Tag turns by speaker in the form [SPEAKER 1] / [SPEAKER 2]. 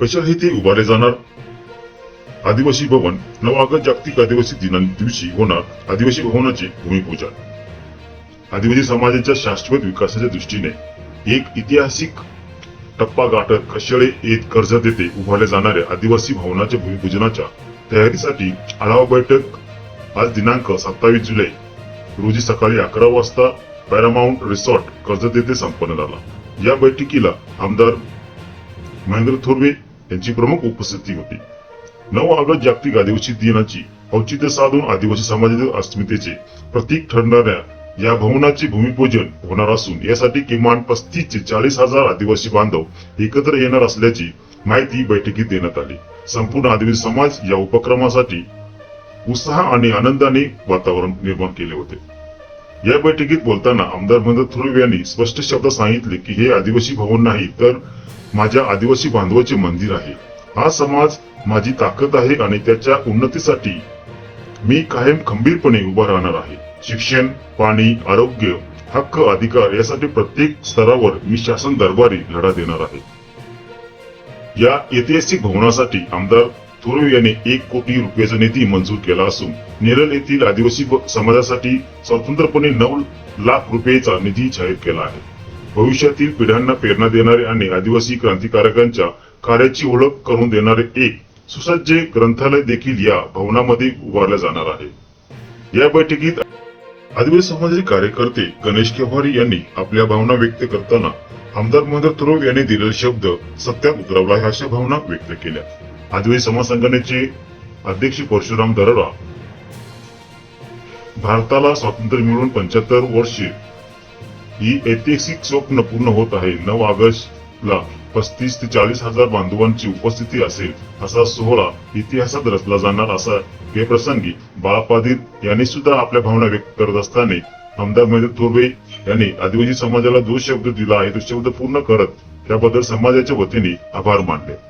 [SPEAKER 1] कशाही ते उभारले जाणार? आदिवासी भवन नऊ ऑगस्ट जागतिक आदिवासी दिना दिवशी होणार आदिवासी भवनाचे भूमिपूजन. आदिवासी समाजाच्या शाश्वत विकासाच्या दृष्टीने एक ऐतिहासिक टप्पा गाठत कशळे येत कर्ज देते उभारल्या जाणाऱ्या आदिवासी भवनाच्या भूमिपूजनाच्या तयारीसाठी आढावा बैठक आज दिनांक सत्तावीस जुलै रोजी सकाळी अकरा वाजता पॅरामाउंट रिसॉर्ट कर्ज देते संपन्न झाला. या बैठकीला आमदार महेंद्र थोरवे यांची प्रमुख उपस्थिती होती. नऊ ऑगस्ट जागतिक आदिवासी दिनाची औचित्य साधून आदिवासी समाजातील अस्मितेचे प्रतीक ठरणाऱ्या या भवनाचे भूमिपूजन होणार असून यासाठी किमान पस्तीस ते चाळीस हजार आदिवासी बांधव एकत्र येणार असल्याची माहिती बैठकीत देण्यात आली. संपूर्ण आदिवासी समाज या उपक्रमासाठी उत्साह आणि आनंदाने वातावरण निर्माण केले होते. या बैठकीत बोलताना आमदार मदत थोरवे यांनी स्पष्ट शब्दात सांगितले की हे आदिवासी भवन नाही तर माझ्या आदिवासी बांधवाचे मंदिर आहे. हा समाज माझी ताकद आहे आणि त्याच्या उन्नतीसाठी मी कायम खंबीरपणे उभा राहणार आहे. शिक्षण पाणी आरोग्य हक्क अधिकार यासाठी प्रत्येक स्तरावर मी शासन दरबारी लढा देणार आहे. या ऐतिहासिक भवनासाठी आमदार थोरू यांनी एक कोटी रुपयाचा निधी मंजूर केला असून नेरल येथील आदिवासी समाजासाठी स्वतंत्रपणे नऊ लाख रुपयेचा निधी जाहीर केला आहे. भविष्यातील पिढ्यांना प्रेरणा देणारे आणि आदिवासी क्रांतिकारकांच्या कार्याची ओळख करून देणारे एक सुसज्ज ग्रंथालय देखील या भवनामध्ये उभारले जाणार आहे. या बैठकीत आदिवासी समाजाचे कार्यकर्ते गणेश केवारी यांनी आपल्या भावना व्यक्त करताना आमदार महेंद्र थोरवे यांनी दिलेले शब्द सत्यात उतरवला अशा भावना व्यक्त केल्या. आदिवासी समाज संघटनेचे अध्यक्ष परशुराम दरोडा भारताला स्वातंत्र्य मिळून पंच्याहत्तर वर्षे ही ऐतिहासिक स्वप्न पूर्ण होत आहे. नऊ ऑगस्ट ला पस्तीस ते चाळीस हजार बांधवांची उपस्थिती असेल असा सोहळा इतिहासात रचला जाणार असा हे प्रसंगी बाळापादीर यांनी सुद्धा आपल्या भावना व्यक्त करत असताना आमदार महेंद्र थोरवे यांनी आदिवासी समाजाला जो शब्द दिला आहे तो शब्द पूर्ण करत त्याबद्दल समाजाच्या वतीने आभार मानले.